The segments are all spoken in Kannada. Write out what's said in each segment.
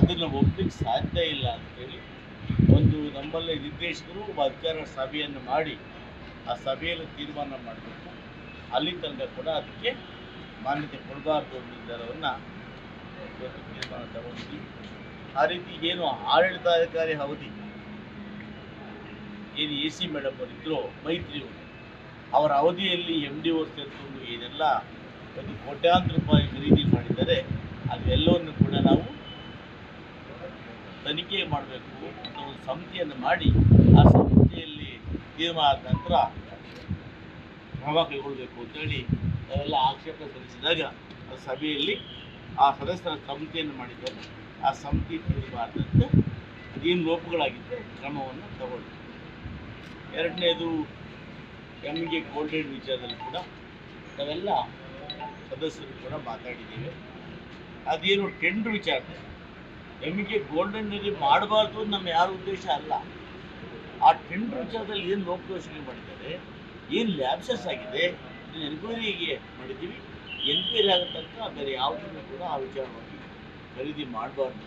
ಅದನ್ನು ಒಪ್ಪಲಿಕ್ಕೆ ಸಾಧ್ಯ ಇಲ್ಲ ಅಂತೇಳಿ ಒಂದು ನಮ್ಮಲ್ಲಿ ನಿರ್ದೇಶಕರು ಒಬ್ಬ ಅಧಿಕಾರ ಸಭೆಯನ್ನು ಮಾಡಿ ಆ ಸಭೆಯಲ್ಲಿ ತೀರ್ಮಾನ ಮಾಡಬೇಕು. ಅಲ್ಲಿ ತನಕ ಕೂಡ ಅದಕ್ಕೆ ಮಾನ್ಯತೆ ಕೊಡಬಾರ್ದು ನಿರ್ಧಾರವನ್ನು ತೀರ್ಮಾನ ತಗೊಂಡಿದ್ದೀವಿ ಆ ರೀತಿ ಏನು ಆಡಳಿತಾಧಿಕಾರಿ ಅವಧಿ, ಏನು ಎ ಸಿ ಮೇಡಮ್ ಅವರಿದ್ರು ಮೈತ್ರಿ ಅವರು, ಅವರ ಅವಧಿಯಲ್ಲಿ ಎಂ ಡಿ ಓ ಸೇರಿಕೊಂಡು ಏನೆಲ್ಲ ಒಂದು ಕೋಟ್ಯಾಂತರ ರೂಪಾಯಿ ಖರೀದಿ ಮಾಡಿದ್ದಾರೆ. ಅದೆಲ್ಲವನ್ನು ಕೂಡ ನಾವು ತನಿಖೆ ಮಾಡಬೇಕು ಅಂತ ಒಂದು ಸಮಿತಿಯನ್ನು ಮಾಡಿ ಆ ಸಮಿತಿಯಲ್ಲಿ ತೀರ್ಮಾನ ನಂತರ ಕ್ರಮ ಕೈಗೊಳ್ಳಬೇಕು ಅಂತೇಳಿ ನಾವೆಲ್ಲ ಆಕ್ಷೇಪ ಸಲ್ಲಿಸಿದಾಗ ಆ ಸಭೆಯಲ್ಲಿ ಆ ಸದಸ್ಯರ ಸಮಿತಿಯನ್ನು ಮಾಡಿದ್ದಾರೆ ಆ ಸಮಿತಿ ತೀರ್ಮಾನದಂತೆ ಏನು ಲೋಪಗಳಾಗಿದ್ದರೆ ಕ್ರಮವನ್ನು ತಗೊಳ್ಳಿ ಎರಡನೇದು ಎಮ್ಗೆ ಗೋಲ್ಡನ್ ವಿಚಾರದಲ್ಲಿ ಕೂಡ ನಾವೆಲ್ಲ ಸದಸ್ಯರು ಕೂಡ ಮಾತಾಡಿದ್ದೇವೆ. ಅದೇನು ಟೆಂಡರ್ ವಿಚಾರ. ಎಮ್ಗೆ ಗೋಲ್ಡನ್ ಮಾಡಬಾರ್ದು ಅಂತ ನಮ್ಮ ಯಾರ ಉದ್ದೇಶ ಅಲ್ಲ. ಆ ಟೆಂಡರ್ ವಿಚಾರದಲ್ಲಿ ಏನು ಲೋಪದೋಷಣೆ ಮಾಡಿದ್ದಾರೆ, ಏನು ಲ್ಯಾಬ್ಸಸ್ ಆಗಿದೆ, ಇದನ್ನ ಎನ್ಕ್ವೈರಿಗೆ ಮಾಡಿದ್ದೀವಿ. ಎನ್ಕ್ವೈರಿ ಆಗೋ ತನಕ ಬೇರೆ ಯಾವುದನ್ನು ಕೂಡ ಆ ವಿಚಾರವಾಗಿ ಖರೀದಿ ಮಾಡಬಾರ್ದು.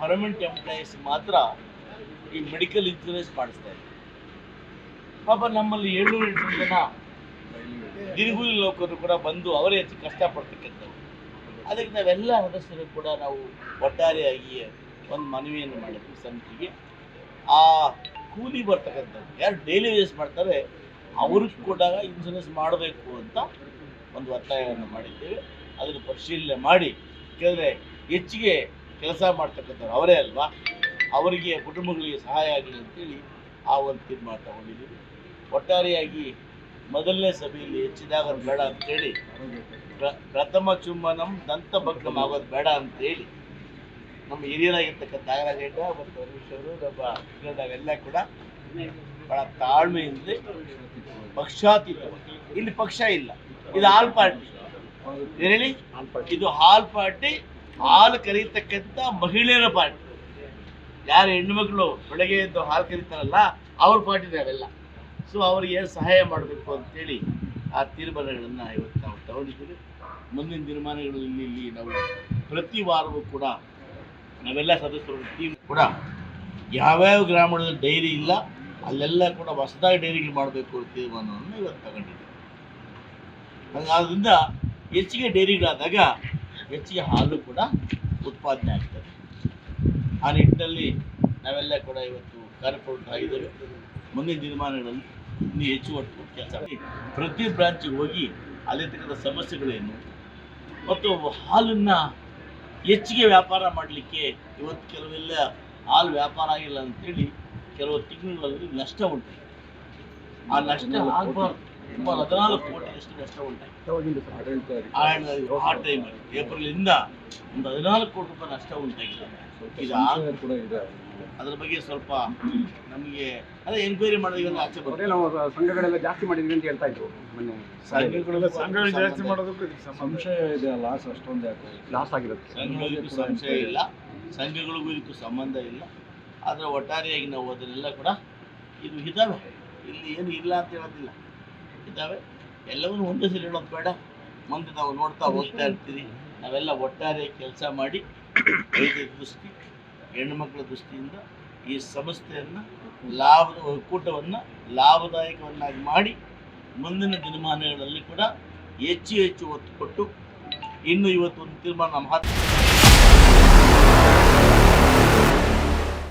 ಪರ್ಮನೆಂಟ್ ಎಂಪ್ಲಾಯೀಸ್ ಮಾತ್ರ ಈ ಮೆಡಿಕಲ್ ಇನ್ಶೂರೆನ್ಸ್ ಮಾಡಿಸ್ತಾ ಇದ್ದಾರೆ. ಪಾಪ ನಮ್ಮಲ್ಲಿ ಏಳ್ನೂರು ಎಂಟು ಜನ ದಿನಗೂಲಿ ನೌಕರರು ಕೂಡ ಬಂದು ಅವರೇ ಹೆಚ್ಚು ಕಷ್ಟಪಡ್ತಕ್ಕಂಥವ್ರು. ಅದಕ್ಕೆ ನಾವೆಲ್ಲ ಸದಸ್ಯರು ಕೂಡ ನಾವು ಒಟ್ಟಾರೆಯಾಗಿ ಒಂದು ಮನವಿಯನ್ನು ಮಾಡಿದ್ವಿ ಸಮಿತಿಗೆ. ಆ ಕೂಲಿ ಬರ್ತಕ್ಕಂಥವ್ರು ಯಾರು ಡೈಲಿ ವೇಸ್ ಮಾಡ್ತಾರೆ, ಅವ್ರಿಗೆ ಕೂಡ ಇನ್ಸೂರೆನ್ಸ್ ಮಾಡಬೇಕು ಅಂತ ಒಂದು ಒತ್ತಾಯವನ್ನು ಮಾಡಿದ್ದೇವೆ. ಅದನ್ನು ಪರಿಶೀಲನೆ ಮಾಡಿ. ಯಾಕೆಂದರೆ ಹೆಚ್ಚಿಗೆ ಕೆಲಸ ಮಾಡ್ತಕ್ಕಂಥವ್ರು ಅವರೇ ಅಲ್ವಾ? ಅವರಿಗೆ ಕುಟುಂಬಗಳಿಗೆ ಸಹಾಯ ಆಗಲಿ ಅಂತೇಳಿ ಆ ಒಂದು ತೀರ್ಮಾನ ತಗೊಂಡಿದ್ದೀವಿ. ಒಟ್ಟಾರೆಯಾಗಿ ಮೊದಲನೇ ಸಭೆಯಲ್ಲಿ ಹೆಚ್ಚಿದಾಗ ಬೇಡ ಅಂತೇಳಿ ಪ್ರ- ಪ್ರಥಮ ಚುಮ್ಮನಂ ದಂತ ಭಗ್ನಂ ಆಗೋದು ಬೇಡ ಅಂತೇಳಿ ನಮ್ಮ ಹಿರಿಯರಾಗಿರ್ತಕ್ಕಂಥ ನಾಗರಾಜೇಟ ಮತ್ತು ಹರೀಶ್ ಅವರು ನಮ್ಮ ಹಿರಿಯರಾಗೆಲ್ಲ ಕೂಡ ಬಹಳ ತಾಳ್ಮೆಯಿಂದ ಪಕ್ಷಾತೀತ ಇಲ್ಲಿ ಪಕ್ಷ ಇಲ್ಲ, ಇದು ಆಲ್ ಪಾರ್ಟಿ. ಏನೇಳಿ ಇದು ಹಾಲ್ ಪಾರ್ಟಿ ಹಾಲು ಕರೀತಕ್ಕಂಥ ಮಹಿಳೆಯರ ಪಾರ್ಟಿ. ಯಾರು ಹೆಣ್ಮಕ್ಳು ಬೆಳಗ್ಗೆ ಎದ್ದು ಹಾಲು ಕರೀತಾರಲ್ಲ, ಅವ್ರ ಪಾರ್ಟಿ ಅವೆಲ್ಲ ಸೊ ಅವ್ರಿಗೆ ಏನು ಸಹಾಯ ಮಾಡಬೇಕು ಅಂತೇಳಿ ಆ ತೀರ್ಮಾನಗಳನ್ನು ಇವತ್ತು ನಾವು ತಗೊಂಡಿದ್ದೀವಿ. ಮುಂದಿನ ತೀರ್ಮಾನಗಳು ಇಲ್ಲಿ ನಾವು ಪ್ರತಿ ವಾರವೂ ಕೂಡ ನಾವೆಲ್ಲ ಸದಸ್ಯರು ಟೀಮ್ ಕೂಡ ಯಾವ್ಯಾವ ಗ್ರಾಮಗಳಲ್ಲಿ ಡೈರಿ ಇಲ್ಲ, ಅಲ್ಲೆಲ್ಲ ಕೂಡ ಹೊಸದಾಗಿ ಡೈರಿಗಳು ಮಾಡಬೇಕು ತೀರ್ಮಾನವನ್ನು ಇವತ್ತು ತಗೊಂಡಿದ್ದೀವಿ. ಹಾಗಾದ್ರಿಂದ ಹೆಚ್ಚಿಗೆ ಡೈರಿಗಳಾದಾಗ ಹೆಚ್ಚಿಗೆ ಹಾಲು ಕೂಡ ಉತ್ಪಾದನೆ ಆಗ್ತದೆ. ಆ ನಿಟ್ಟಿನಲ್ಲಿ ನಾವೆಲ್ಲ ಕೂಡ ಇವತ್ತು ಕಾರ್ಯಪ್ರವೃತ್ತ ಆಗಿದ್ದೇವೆ ಮುಂದಿನ ದಿನಮಾನಗಳಲ್ಲಿ ಇನ್ನೂ ಹೆಚ್ಚು ಒಟ್ಟು ಕೆಲಸ ಪ್ರತಿ ಬ್ರಾಂಚಿಗೆ ಹೋಗಿ ಅಲ್ಲಿರ್ತಕ್ಕಂಥ ಸಮಸ್ಯೆಗಳೇನು ಮತ್ತು ಹಾಲನ್ನು ಹೆಚ್ಚಿಗೆ ವ್ಯಾಪಾರ ಮಾಡಲಿಕ್ಕೆ ಇವತ್ತು ಕೆಲವೆಲ್ಲ ಹಾಲು ವ್ಯಾಪಾರ ಆಗಿಲ್ಲ ಅಂತೇಳಿ ಕೆಲವು ತಿಂಗಳಲ್ಲಿ ನಷ್ಟ ಉಂಟು. ಆ ನಷ್ಟ ಆಗಬಾರ್ದು. ಸುಮಾರು ಹದಿನಾಲ್ಕು ಕೋಟಿಯಷ್ಟು ನಷ್ಟ ಉಂಟಾಗಿದೆ ಆ- ಆ ಏಪ್ರಿಲ್ ಏಪ್ರಿಲಿಂದ ಒಂದು ಹದಿನಾಲ್ಕು ಕೋಟಿ ರೂಪಾಯಿ ನಷ್ಟ ಉಂಟಾಗಿದೆ. ಇದು ಅದ್ರ ಬಗ್ಗೆ ಸ್ವಲ್ಪ ನಮಗೆ ಅದೇ ಎನ್ಕ್ವೈರಿ ಮಾಡೋದಕ್ಕೆ ಆಚೆ ಅದೇ ಬರುತ್ತೆ ನಾವು ಸಂಘಗಳೆಲ್ಲ ಜಾಸ್ತಿ ಮಾಡಿದ್ವಿ ಅಂತ ಹೇಳ್ತಾ ಇದ್ರು ಮೊನ್ನೆ. ಸಂಘಗಳು ಜಾಸ್ತಿ ಮಾಡೋದಕ್ಕೂ ಸಂಶಯ ಇದೆ ಲಾಸ್ ಅಷ್ಟೊಂದು ಯಾಕೆ. ಲಾಸ್ ಆಗಿರುತ್ತೆ. ಸಂಘಗಳಿಗೂ ಸಂಶಯ ಇಲ್ಲ. ಸಂಘಗಳಿಗೂ ಇದಕ್ಕೂ ಸಂಬಂಧ ಇಲ್ಲ. ಆದರೆ ಒಟ್ಟಾರೆಯಾಗಿ ನಾವು ಅದನ್ನೆಲ್ಲ ಕೂಡ ಇದು ಇದಾವೆ ಇಲ್ಲಿ ಏನು ಇಲ್ಲ ಅಂತ ಹೇಳೋದಿಲ್ಲ. ಇದ್ದಾವೆ. ಎಲ್ಲವನ್ನು ಒಂದು ಸಲ ಹೇಳೋದು ಬೇಡ. ಮುಂದೆ ನಾವು ನೋಡ್ತಾ ಹೋಗ್ತಾ ಇರ್ತೀವಿ ನಾವೆಲ್ಲ ಒಟ್ಟಾರೆ ಕೆಲಸ ಮಾಡಿ ರೈತರ ದೃಷ್ಟಿ ಹೆಣ್ಣುಮಕ್ಕಳ ದೃಷ್ಟಿಯಿಂದ ಈ ಸಂಸ್ಥೆಯನ್ನು ಲಾಭದ ಒಕ್ಕೂಟವನ್ನು ಲಾಭದಾಯಕವನ್ನಾಗಿ ಮಾಡಿ ಮುಂದಿನ ದಿನಮಾನಗಳಲ್ಲಿ ಕೂಡ ಹೆಚ್ಚು ಹೆಚ್ಚು ಒತ್ತು ಕೊಟ್ಟು ಇನ್ನು ಇವತ್ತು ಒಂದು ತೀರ್ಮಾನ ನಮ್ಮ ಹತ್ತು